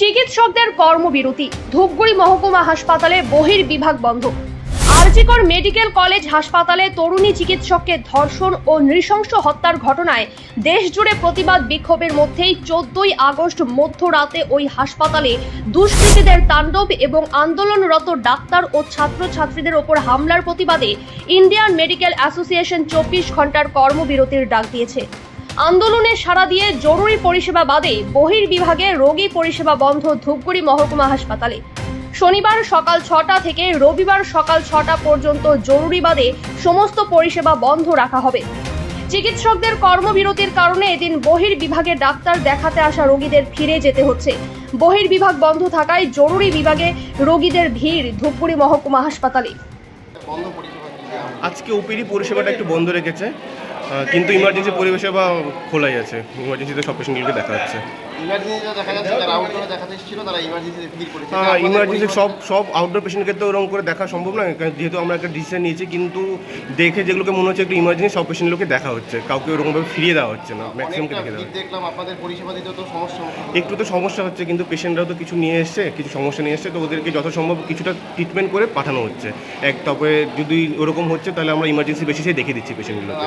চিকিৎসকদের কর্মবিরতি। ধূপগুড়ি মহকুমা হাসপাতালে বহির বিভাগ বন্ধ। আরজিকর মেডিকেল কলেজ হাসপাতালে তরুণী চিকিৎসককে ধর্ষণ ও নৃশংস হত্যার ঘটনায় দেশজুড়ে প্রতিবাদ বিক্ষোভের মধ্যেই চোদ্দই আগস্ট মধ্যরাতে ওই হাসপাতালে দুষ্কৃতীদের তাণ্ডব এবং আন্দোলনরত ডাক্তার ও ছাত্রছাত্রীদের ওপর হামলার প্রতিবাদে ইন্ডিয়ান মেডিকেল অ্যাসোসিয়েশন চব্বিশ ঘণ্টার কর্মবিরতির ডাক দিয়েছে। আন্দোলনে সাড়া দিয়ে জরুরি পরিষেবা বাদে বহির্বিভাগে রোগী পরিষেবা বন্ধ ধূপগুড়ি মহকুমা হাসপাতালে। শনিবার সকাল ছটা থেকে রবিবার সকাল ছটা পর্যন্ত জরুরি বাদে সমস্ত পরিষেবা বন্ধ রাখা হবে। চিকিৎসকদের কর্মবিরতির কারণে এদিন বহির্বিভাগে ডাক্তার দেখাতে আসা রোগীদের ফিরে যেতে হচ্ছে। বহির্বিভাগ বন্ধ থাকায় জরুরি বিভাগে রোগীদের ভিড় ধূপগুড়ি মহকুমা হাসপাতালে। আজকে ওপিডি পরিষেবাটা একটু বন্ধ রেখেছে। কিন্তু ইমার্জেন্সি পরিষেবা খোলাই আছে। ইমার্জেন্সিতে সব পেশেন্টগুলোকে দেখা যাচ্ছে। হ্যাঁ ইমার্জেন্সি সব সব আউটডোর পেশেন্টকে তো ওরকম করে দেখা সম্ভব নয় কারণ যেহেতু আমরা একটা ডিসিশন নিয়েছি কিন্তু দেখে যেগুলোকে মনে হচ্ছে একটু ইমার্জেন্সি সব পেশেন্টগুলোকে দেখা হচ্ছে। কাউকে ওরকমভাবে ফিরিয়ে দেওয়া হচ্ছে না ম্যাক্সিমামকে দেখে দেওয়া দেখলাম আপনাদের পরিষেবা দিতে তো সমস্যা হচ্ছে। একটু তো সমস্যা হচ্ছে কিন্তু পেশেন্টরাও তো কিছু নিয়ে এসছে কিছু সমস্যা নিয়ে এসছে তো ওদেরকে যথাসম্ভব কিছুটা ট্রিটমেন্ট করে পাঠানো হচ্ছে। এক তবে যদি ওরকম হচ্ছে তাহলে আমরা ইমার্জেন্সি বেশি বেসিসে দেখে দিচ্ছি পেশেন্টগুলোকে